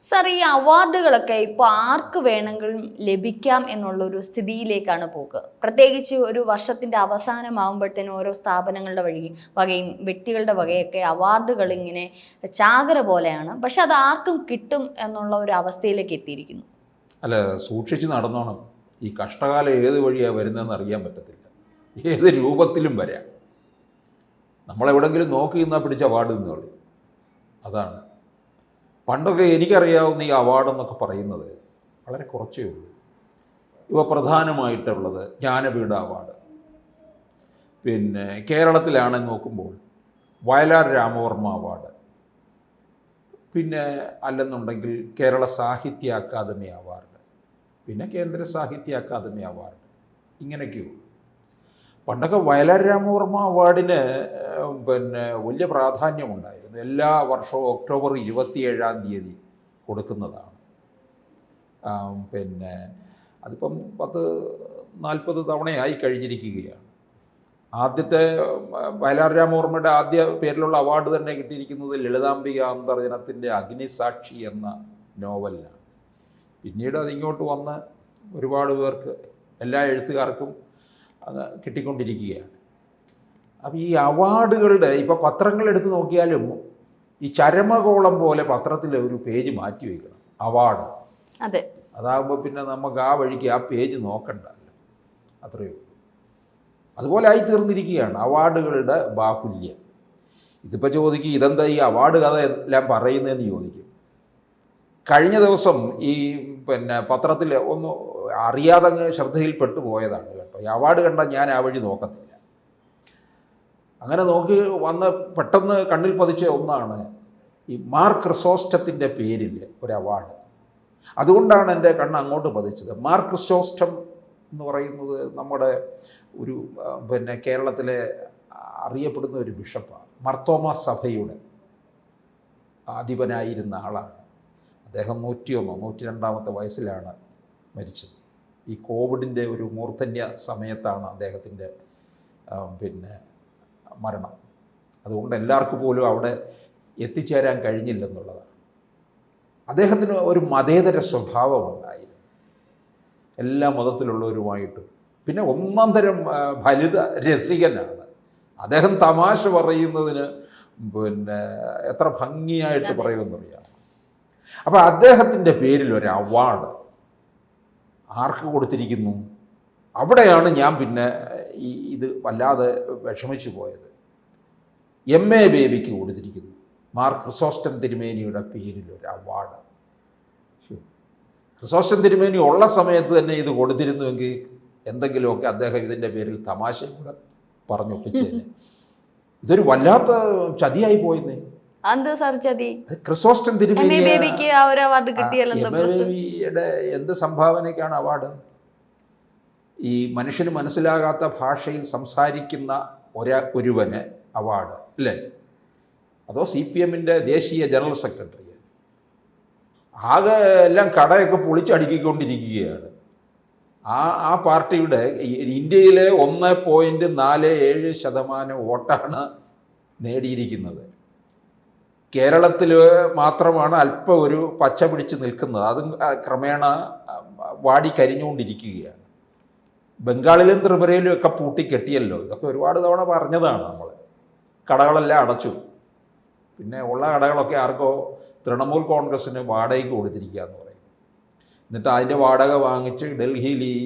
Sir ഈ അവാർഡുകളൊക്കെ ഇപ്പോൾ ആർക്ക് വേണമെങ്കിലും ലഭിക്കാം എന്നുള്ള ഒരു സ്ഥിതിയിലേക്കാണ് പോക്ക്. പ്രത്യേകിച്ച് ഒരു വർഷത്തിന്റെ അവസാനമാകുമ്പോഴത്തേനും ഓരോ സ്ഥാപനങ്ങളുടെ വഴി വകയും വ്യക്തികളുടെ വകയൊക്കെ അവാർഡുകൾ ഇങ്ങനെ ചാകര പോലെയാണ്. പക്ഷെ അത് ആർക്കും കിട്ടും എന്നുള്ള ഒരു അവസ്ഥയിലേക്ക് എത്തിയിരിക്കുന്നു. അല്ല സൂക്ഷിച്ച് നടന്നോണം. ഈ കഷ്ടകാലം ഏത് വഴിയാ വരുന്നതെന്ന് അറിയാൻ പറ്റത്തില്ല. ഏത് രൂപത്തിലും വരാം. നമ്മളെവിടെങ്കിലും നോക്കി നിന്നാൽ പിടിച്ച അവാർഡ് എന്ന് പറയും. അതാണ്. പണ്ടൊക്കെ എനിക്കറിയാവുന്ന ഈ അവാർഡ് എന്നൊക്കെ പറയുന്നത് വളരെ കുറച്ചേ ഉള്ളൂ. ഇവ പ്രധാനമായിട്ടുള്ളത് ജ്ഞാനപീഠ അവാർഡ് പിന്നെ കേരളത്തിലാണ് നോക്കുമ്പോൾ വയലാർ രാമവർമ്മ അവാർഡ് പിന്നെ അല്ലെന്നുണ്ടെങ്കിൽ കേരള സാഹിത്യ അക്കാദമി അവാർഡ് പിന്നെ കേന്ദ്ര സാഹിത്യ അക്കാദമി അവാർഡ് ഇങ്ങനെയൊക്കെയുള്ളൂ പണ്ടൊക്കെ വയലാർ രാമവർമ്മ അവാർഡിന് പിന്നെ വലിയ പ്രാധാന്യമുണ്ടായിരുന്നു. എല്ലാ വർഷവും ഒക്ടോബർ ഇരുപത്തിയേഴാം തീയതി കൊടുക്കുന്നതാണ്. പിന്നെ അതിപ്പം പത്ത് നാൽപ്പത് തവണയായി കഴിഞ്ഞിരിക്കുകയാണ്. ആദ്യത്തെ വയലാർ രാമവർമ്മയുടെ ആദ്യ പേരിലുള്ള അവാർഡ് തന്നെ കിട്ടിയിരിക്കുന്നത് ലളിതാംബിക അന്തർജനത്തിന്റെ അഗ്നിസാക്ഷി എന്ന നോവലിനാണ്. പിന്നീട് അതിങ്ങോട്ട് വന്ന് ഒരുപാട് പേർക്ക് എല്ലാ എഴുത്തുകാർക്കും അത് കിട്ടിക്കൊണ്ടിരിക്കുകയാണ്. അപ്പോൾ ഈ അവാർഡുകളുടെ ഇപ്പോൾ പത്രങ്ങൾ എടുത്ത് നോക്കിയാലും ഈ ചരമകോളം പോലെ പത്രത്തിൽ ഒരു പേജ് മാറ്റി വയ്ക്കണം അവാർഡ്. അതെ. അതാകുമ്പോൾ പിന്നെ നമുക്ക് ആ വഴിക്ക് ആ പേജ് നോക്കണ്ടല്ലോ. അത്രയേ ഉള്ളൂ. അതുപോലെ ആയി തീർന്നിരിക്കുകയാണ് അവാർഡുകളുടെ ബാഹുല്യം. ഇതിപ്പോൾ ചോദിക്കും ഇതെന്താ ഈ അവാർഡ് കഥ എല്ലാം പറയുന്നതെന്ന് ചോദിക്കും. കഴിഞ്ഞ ദിവസം ഈ പിന്നെ പത്രത്തിൽ ഒന്ന് അറിയാതെ ശ്രദ്ധയിൽപ്പെട്ടു പോയതാണ്. ഈ അവാർഡ് കണ്ടാൽ ഞാൻ ആ വഴി നോക്കത്തില്ല. അങ്ങനെ നോക്കി വന്ന് പെട്ടെന്ന് കണ്ണിൽ പതിച്ച ഒന്നാണ് ഈ മാർക്ക് ക്രിസോസ്റ്റത്തിന്റെ പേരിൽ ഒരു അവാർഡ്. അതുകൊണ്ടാണ് എന്റെ കണ്ണ് അങ്ങോട്ട് പതിച്ചത്. മാർക്ക് റിസോസ്റ്റം എന്ന് പറയുന്നത് നമ്മുടെ ഒരു പിന്നെ കേരളത്തിലെ അറിയപ്പെടുന്ന ഒരു ബിഷപ്പാണ്. മർത്തോമ സഭയുടെ അധിപനായിരുന്ന ആളാണ്. അദ്ദേഹം നൂറ്റിയൊന്നോ നൂറ്റി രണ്ടാമത്തെ വയസ്സിലാണ് മരിച്ചത്. ഈ കോവിഡിന്റെ ഒരു മൂർധന്യ സമയത്താണ് അദ്ദേഹത്തിന്റെ പിന്നെ മരണം. അതുകൊണ്ട് എല്ലാവർക്കും പോലും അവിടെ എത്തിച്ചേരാൻ കഴിഞ്ഞില്ലെന്നുള്ളതാണ് അദ്ദേഹത്തിന് ഒരു മതേതര സ്വഭാവമുണ്ടായിരുന്നു എല്ലാ മതത്തിലുള്ളവരുമായിട്ടും. പിന്നെ ഒന്നാം തരം ഫലിത രസികനാണ്. അദ്ദേഹം തമാശ പറയുന്നതിന് പിന്നെ എത്ര ഭംഗിയായിട്ട് പറയുമെന്നറിയാം അപ്പോൾ അദ്ദേഹത്തിന്റെ പേരിൽ ഒരു അവാർഡ് ആർക്ക് കൊടുത്തിരിക്കുന്നു? അവിടെയാണ് ഞാൻ പിന്നെ ഈ ഇത് വല്ലാതെ വിഷമിച്ചു പോയത്. എം എ ബേബിക്ക് കൊടുത്തിരിക്കുന്നു. മാർക്ക് ക്രിസോസ്റ്റം തിരുമേനിയുടെ പേരിൽ ഒരു അവാർഡ്. ക്രിസോസ്റ്റം തിരുമേനി ഉള്ള സമയത്ത് തന്നെ ഇത് കൊടുത്തിരുന്നുവെങ്കിൽ എന്തെങ്കിലുമൊക്കെ അദ്ദേഹം ഇതിന്റെ പേരിൽ തമാശയും കൂടെ പറഞ്ഞൊപ്പിച്ചേനെ. ഇതൊരു വല്ലാത്ത ചതിയായി പോയെന്നേ. എന്ത് ക്രിസോസ്റ്റം അവാർഡ് കിട്ടിയല്ലോ സംഭാവനയ്ക്കാണ് അവാർഡ് ഈ മനുഷ്യന് മനസ്സിലാകാത്ത ഭാഷയിൽ സംസാരിക്കുന്ന ഒരാ ഒരുവന് അവാർഡ് അല്ലേ? അതോ സി പി എമ്മിന്റെ ദേശീയ ജനറൽ സെക്രട്ടറി? ആകെ എല്ലാം കടയൊക്കെ പൊളിച്ചടുക്കിക്കൊണ്ടിരിക്കുകയാണ് ആ ആ പാർട്ടിയുടെ ഇന്ത്യയിലെ ഒന്ന് പോയിന്റ് നാല് ഏഴ് ശതമാനം വോട്ടാണ് നേടിയിരിക്കുന്നത്. കേരളത്തിൽ മാത്രമാണ് അല്പം ഒരു പച്ച പിടിച്ച് നിൽക്കുന്നത്. അതും ക്രമേണ വാടി കരിഞ്ഞുകൊണ്ടിരിക്കുകയാണ്. ബംഗാളിലും ത്രിപുരയിലും ഒക്കെ പൂട്ടിക്കെട്ടിയല്ലോ. ഇതൊക്കെ ഒരുപാട് തവണ പറഞ്ഞതാണ് നമ്മൾ കടകളെല്ലാം അടച്ചു. പിന്നെ ഉള്ള കടകളൊക്കെ ആർക്കോ തൃണമൂൽ കോൺഗ്രസ്സിന് വാടകയ്ക്ക് കൊടുത്തിരിക്കുക എന്ന് പറയും. എന്നിട്ട് അതിന്റെ വാടക വാങ്ങിച്ച് ഡൽഹിയിൽ ഈ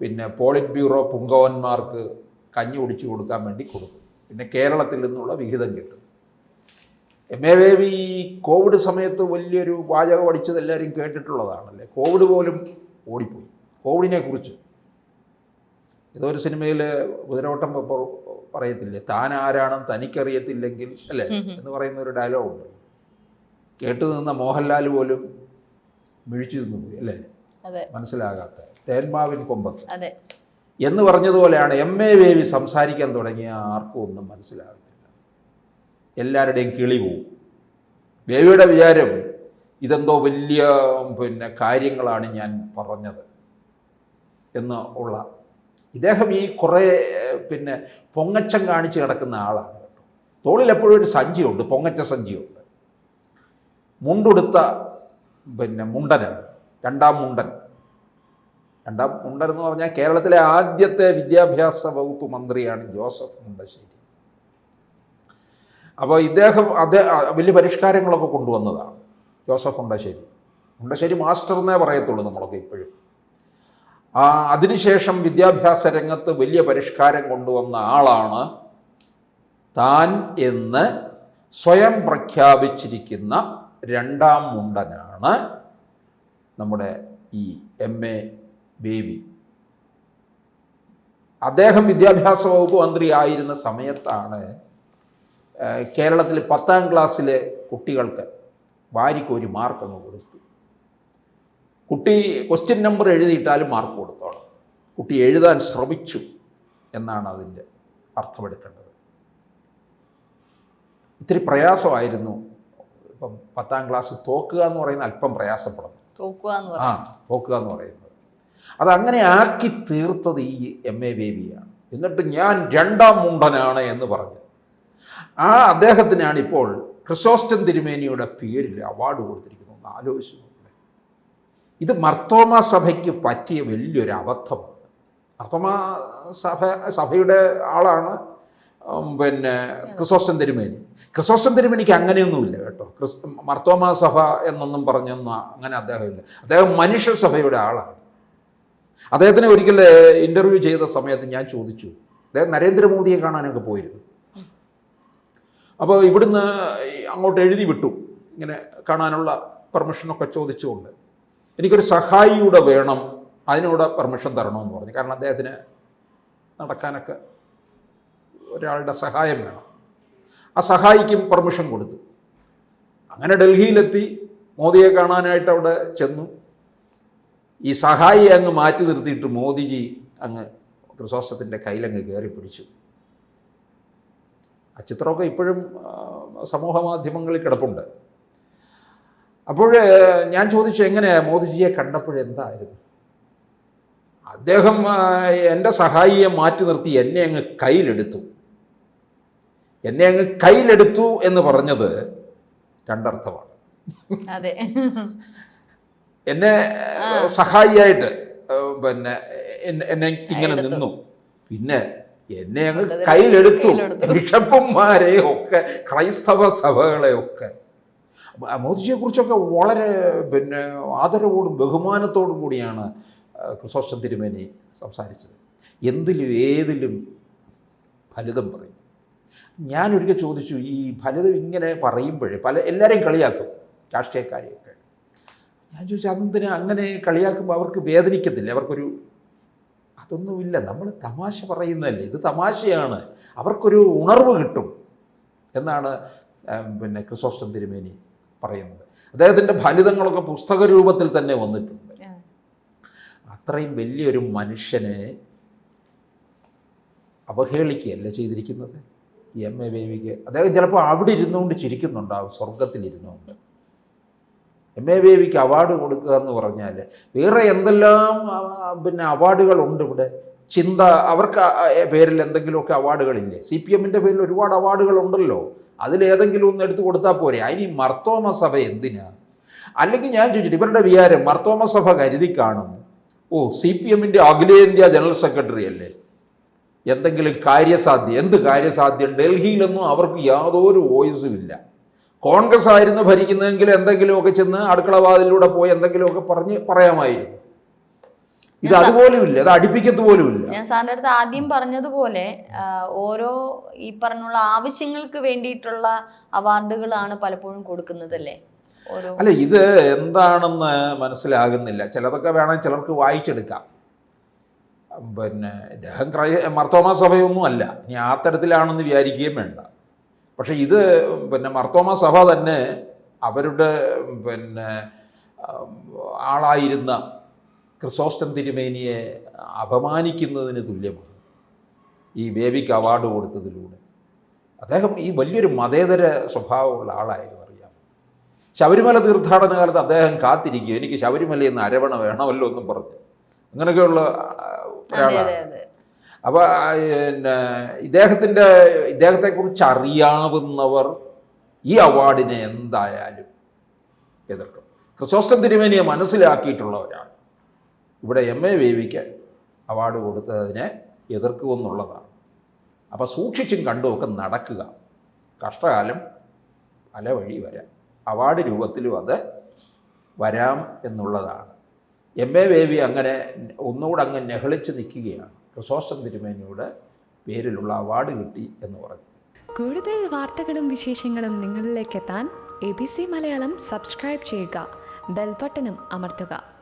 പിന്നെ പോളിറ്റ് ബ്യൂറോ പുങ്കവന്മാർക്ക് കഞ്ഞി ഒടിച്ചു കൊടുക്കാൻ വേണ്ടി കൊടുക്കും പിന്നെ കേരളത്തിൽ നിന്നുള്ള വിഹിതം കിട്ടും. എം എ ബേബി ഈ കോവിഡ് സമയത്ത് വലിയൊരു വാചകം അടിച്ചത് എല്ലാവരും കേട്ടിട്ടുള്ളതാണല്ലേ? കോവിഡ് പോലും ഓടിപ്പോയി. കോവിഡിനെ കുറിച്ച്. ഏതൊരു സിനിമയിൽ കുതിരവട്ടം പറയത്തില്ലേ? താൻ ആരാണെന്ന് തനിക്കറിയത്തില്ലെങ്കിൽ അല്ലേ? എന്ന് പറയുന്ന ഒരു ഡയലോഗ് ഉണ്ട്. കേട്ടു നിന്ന മോഹൻലാൽ പോലും മിഴിച്ചു നിന്നു പോയി അല്ലേ? മനസ്സിലാകാത്ത. തേന്മാവിൻ കൊമ്പത്ത്. എന്ന് പറഞ്ഞതുപോലെയാണ് എം എ ബേബി സംസാരിക്കാൻ തുടങ്ങിയ ആർക്കും ഒന്നും മനസ്സിലാകത്തില്ല. എല്ലാവരുടെയും കിളി പോവും. ബേബിയുടെ വിചാരം ഇതെന്തോ വലിയ പിന്നെ കാര്യങ്ങളാണ് ഞാൻ പറഞ്ഞത് എന്ന് ഉള്ള. ഇദ്ദേഹം ഈ കുറേ പിന്നെ പൊങ്ങച്ചം കാണിച്ച് കിടക്കുന്ന ആളാണ് കേട്ടോ. തോളിൽ എപ്പോഴും ഒരു സഞ്ചിയുണ്ട് പൊങ്ങച്ച സഞ്ചിയുണ്ട്. മുണ്ടുടുത്ത പിന്നെ മുണ്ടനാണ് രണ്ടാം മുണ്ടൻ. രണ്ടാം മുണ്ടൻ എന്ന് പറഞ്ഞാൽ കേരളത്തിലെ ആദ്യത്തെ വിദ്യാഭ്യാസ വകുപ്പ് മന്ത്രിയാണ് ജോസഫ് മുണ്ടശ്ശേരി. അപ്പോൾ ഇദ്ദേഹം അതേ വലിയ പരിഷ്കാരങ്ങളൊക്കെ കൊണ്ടുവന്നതാണ്. ജോസഫ് ഉണ്ടശ്ശേരി. ഉണ്ടശ്ശേരി മാസ്റ്റർ എന്നേ പറയത്തുള്ളൂ നമ്മളൊക്കെ ഇപ്പോഴും. അതിനുശേഷം വിദ്യാഭ്യാസ രംഗത്ത് വലിയ പരിഷ്കാരം കൊണ്ടുവന്ന ആളാണ് താൻ എന്ന് സ്വയം പ്രഖ്യാപിച്ചിരിക്കുന്ന രണ്ടാം മുണ്ടനാണ് നമ്മുടെ ഈ എം. എ. ബേബി. അദ്ദേഹം വിദ്യാഭ്യാസ വകുപ്പ് മന്ത്രി ആയിരുന്ന സമയത്താണ് കേരളത്തിൽ പത്താം ക്ലാസ്സിലെ കുട്ടികൾക്ക് വാരിക്കോരി മാർക്ക് അങ്ങ് കൊടുത്തു. കുട്ടി ക്വസ്റ്റ്യൻ നമ്പർ എഴുതിയിട്ടാലും മാർക്ക് കൊടുത്തോണം. കുട്ടി എഴുതാൻ ശ്രമിച്ചു എന്നാണ് അതിന്റെ അർത്ഥമെടുക്കേണ്ടത്. ഇത്തിരി പ്രയാസമായിരുന്നു. ഇപ്പം പത്താം ക്ലാസ് തോക്കുക എന്ന് പറയുന്ന അല്പം പ്രയാസപ്പെടുന്നു. ആ തോക്കുക എന്ന് പറയുന്നത്. അത് അങ്ങനെ ആക്കി തീർത്തത് ഈ എം എ ബേബിയാണ് എന്നിട്ട് ഞാൻ രണ്ടാം മുണ്ടനാണ് എന്ന് പറഞ്ഞു. ആ അദ്ദേഹത്തിനാണ് ഇപ്പോൾ ക്രിസോസ്റ്റം തിരുമേനിയുടെ പേരിൽ അവാർഡ് കൊടുത്തിരിക്കുന്നത്. ഒന്ന് ആലോചിച്ചു ഇത് മർത്തോമ സഭയ്ക്ക് പറ്റിയ വലിയൊരു അബദ്ധമാണ്. മർത്തോമ സഭ സഭയുടെ ആളാണ് പിന്നെ ക്രിസോസ്റ്റം തിരുമേനി. ക്രിസോസ്റ്റം തിരുമേനിക്ക് അങ്ങനെയൊന്നുമില്ല കേട്ടോ. ക്രിസ് മർത്തോമ സഭ എന്നൊന്നും പറഞ്ഞൊന്നും അങ്ങനെ അദ്ദേഹമില്ല. അദ്ദേഹം മനുഷ്യ സഭയുടെ ആളാണ്. അദ്ദേഹത്തിനെ ഒരിക്കൽ ഇന്റർവ്യൂ ചെയ്ത സമയത്ത് ഞാൻ ചോദിച്ചു അദ്ദേഹം നരേന്ദ്രമോദിയെ കാണാനൊക്കെ പോയിരുന്നു? അപ്പോൾ ഇവിടുന്ന് അങ്ങോട്ട് എഴുതി വിട്ടു. ഇങ്ങനെ കാണാനുള്ള പെർമിഷനൊക്കെ ചോദിച്ചുകൊണ്ട്. എനിക്കൊരു സഹായിയുടെ വേണം അതിനൂടെ പെർമിഷൻ തരണമെന്ന് പറഞ്ഞു. കാരണം അദ്ദേഹത്തിന് നടക്കാനൊക്കെ ഒരാളുടെ സഹായം വേണം. ആ സഹായിക്കും പെർമിഷൻ കൊടുത്തു. അങ്ങനെ ഡൽഹിയിലെത്തി മോദിയെ കാണാനായിട്ട് അവിടെ ചെന്നു. ഈ സഹായി അങ്ങ് മാറ്റി നിർത്തിയിട്ട് മോദിജി അങ്ങ് ക്രിസോസ്റ്റത്തിന്റെ കയ്യിലങ്ങ് കയറി പിടിച്ചു. ആ ചിത്രമൊക്കെ ഇപ്പോഴും സമൂഹ മാധ്യമങ്ങളിൽ കിടപ്പുണ്ട്. അപ്പോൾ ഞാൻ ചോദിച്ചു എങ്ങനെയാ മോദിജിയെ കണ്ടപ്പോഴെന്തായിരുന്നു അദ്ദേഹം എന്റെ സഹായിയെ മാറ്റി നിർത്തി എന്നെ അങ്ങ് കയ്യിലെടുത്തു. എന്നെ അങ്ങ് കയ്യിലെടുത്തു എന്ന് പറഞ്ഞത് രണ്ടർത്ഥമാണ്. അതെ. എന്നെ സഹായിയായിട്ട് പിന്നെ എന്നെ ഇങ്ങനെ നിന്നു. പിന്നെ എന്നെ അങ്ങ് കയ്യിലെടുത്തു. ബിഷപ്പന്മാരെ ഒക്കെ ക്രൈസ്തവ സഭകളെ ഒക്കെ. മോദിജിയെ കുറിച്ചൊക്കെ വളരെ പിന്നെ ആദരവോടും ബഹുമാനത്തോടും കൂടിയാണ് ക്രിസോസ്റ്റം തിരുമേനി സംസാരിച്ചത്. എന്തിലും ഏതിലും ഫലിതം പറയും. ഞാനൊരിക്കൽ ചോദിച്ചു ഈ ഫലിതം ഇങ്ങനെ പറയുമ്പോഴേ പല എല്ലാവരെയും കളിയാക്കും രാഷ്ട്രീയക്കാരെയൊക്കെ. ഞാൻ ചോദിച്ചു അതെന്തിനാ അങ്ങനെ കളിയാക്കുമ്പോൾ അവർക്ക് വേദനിക്കത്തില്ല? അവർക്കൊരു അതൊന്നുമില്ല. നമ്മൾ തമാശ പറയുന്നതല്ലേ. ഇത് തമാശയാണ്. അവർക്കൊരു ഉണർവ് കിട്ടും എന്നാണ് പിന്നെ ക്രിസോസ്റ്റം തിരുമേനി പറയുന്നത്. അദ്ദേഹത്തിന്റെ ഫലിതങ്ങളൊക്കെ പുസ്തക രൂപത്തിൽ തന്നെ വന്നിട്ടുണ്ട്. അത്രയും വലിയൊരു മനുഷ്യനെ അവഹേളിക്കുകയല്ല ചെയ്തിരിക്കുന്നത്? എം എ ബേബിക്ക്. അദ്ദേഹം ചിലപ്പോൾ അവിടെ ഇരുന്നുകൊണ്ട് ചിരിക്കുന്നുണ്ടാവും സ്വർഗത്തിലിരുന്നുകൊണ്ട് എം എ ബേബിക്ക് അവാർഡ് കൊടുക്കുക എന്ന് പറഞ്ഞാൽ വേറെ എന്തെല്ലാം പിന്നെ അവാർഡുകളുണ്ട് ഇവിടെ? ചിന്ത അവർക്ക് പേരിൽ എന്തെങ്കിലുമൊക്കെ അവാർഡുകളില്ലേ സി പി എമ്മിന്റെ പേരിൽ ഒരുപാട് അവാർഡുകളുണ്ടല്ലോ അതിലേതെങ്കിലും ഒന്ന് എടുത്തു കൊടുത്താൽ പോരെ. അതിന് മർത്തോമ സഭ എന്തിനാ? അല്ലെങ്കിൽ ഞാൻ ചോദിച്ചിട്ട് ഇവരുടെ വിചാരം മർത്തോമ സഭ കരുതി കാണും. ഓ സി പി എമ്മിന്റെ അഖിലേന്ത്യാ ജനറൽ സെക്രട്ടറി അല്ലേ? എന്തെങ്കിലും കാര്യസാധ്യം എന്ത് കാര്യസാധ്യം? ഡൽഹിയിലൊന്നും അവർക്ക് യാതൊരു വോയിസും ഇല്ല. കോൺഗ്രസ് ആയിരുന്നു ഭരിക്കുന്നതെങ്കിൽ എന്തെങ്കിലുമൊക്കെ ചെന്ന് അടുക്കളവാതിലൂടെ പോയി എന്തെങ്കിലുമൊക്കെ പറഞ്ഞ് പറയാമായിരുന്നു. ഇത് അതുപോലും ഇല്ല അത് അടുപ്പിക്കത്ത് പോലും ഇല്ല ഞാൻ സാറിന്റെ അടുത്ത് ആദ്യം പറഞ്ഞതുപോലെ ഓരോ ഈ പറഞ്ഞുള്ള ആവശ്യങ്ങൾക്ക് വേണ്ടിയിട്ടുള്ള അവാർഡുകളാണ് പലപ്പോഴും കൊടുക്കുന്നത് അല്ലേ അല്ല ഇത് എന്താണെന്ന് മനസ്സിലാകുന്നില്ല. ചിലതൊക്കെ വേണം ചിലർക്ക് വായിച്ചെടുക്കാം. പിന്നെ ഇദ്ദേഹം ക്രൈ മർത്തോമാ സഭയൊന്നും അല്ല. ഇനി ആ തരത്തിലാണെന്ന് വിചാരിക്കുകയും വേണ്ട. പക്ഷെ ഇത് പിന്നെ മർത്തോമ സഭ തന്നെ അവരുടെ പിന്നെ ആളായിരുന്ന ക്രിസോസ്റ്റം തിരുമേനിയെ അപമാനിക്കുന്നതിന് തുല്യമാണ് ഈ ബേബിക്ക് അവാർഡ് കൊടുത്തതിലൂടെ. അദ്ദേഹം ഈ വലിയൊരു മതേതര സ്വഭാവമുള്ള ആളായിരുന്നു അറിയാം. ശബരിമല തീർത്ഥാടന കാലത്ത് അദ്ദേഹം കാത്തിരിക്കുക എനിക്ക് ശബരിമലയിൽ നിന്ന് അരവണ വേണമല്ലോ എന്നും പറഞ്ഞു അങ്ങനെയൊക്കെയുള്ള ഒരാളാണ്. അപ്പോൾ പിന്നെ ഇദ്ദേഹത്തിന്റെ ഇദ്ദേഹത്തെക്കുറിച്ച് അറിയാവുന്നവർ ഈ അവാർഡിനെ എന്തായാലും എതിർക്കും. ക്രിസോസ്റ്റം തിരുമേനിയെ മനസ്സിലാക്കിയിട്ടുള്ളവരാണ്. ഇവിടെ എം എ വേവിക്ക് അവാർഡ് കൊടുത്തതിനെ എതിർക്കുമെന്നുള്ളതാണ്. അപ്പോൾ സൂക്ഷിച്ചും കണ്ടുമൊക്കെ നടക്കുക. കഷ്ടകാലം പല വഴി വരാം. അവാർഡ് രൂപത്തിലും അത് വരാം എന്നുള്ളതാണ്. എം എ വേവി അങ്ങനെ ഒന്നുകൂടെ അങ്ങ് നെഹളിച്ച് നിൽക്കുകയാണ്. ക്രിസോസ്റ്റം തിരുമേനിയുടെ പേരിലുള്ള അവാർഡ് കിട്ടി എന്ന് പറഞ്ഞു. കൂടുതൽ വാർത്തകളും വിശേഷങ്ങളും നിങ്ങളിലേക്ക് എത്താൻ A B C Malayalam subscribe ചെയ്യുക. ബെൽബട്ടനും അമർത്തുക.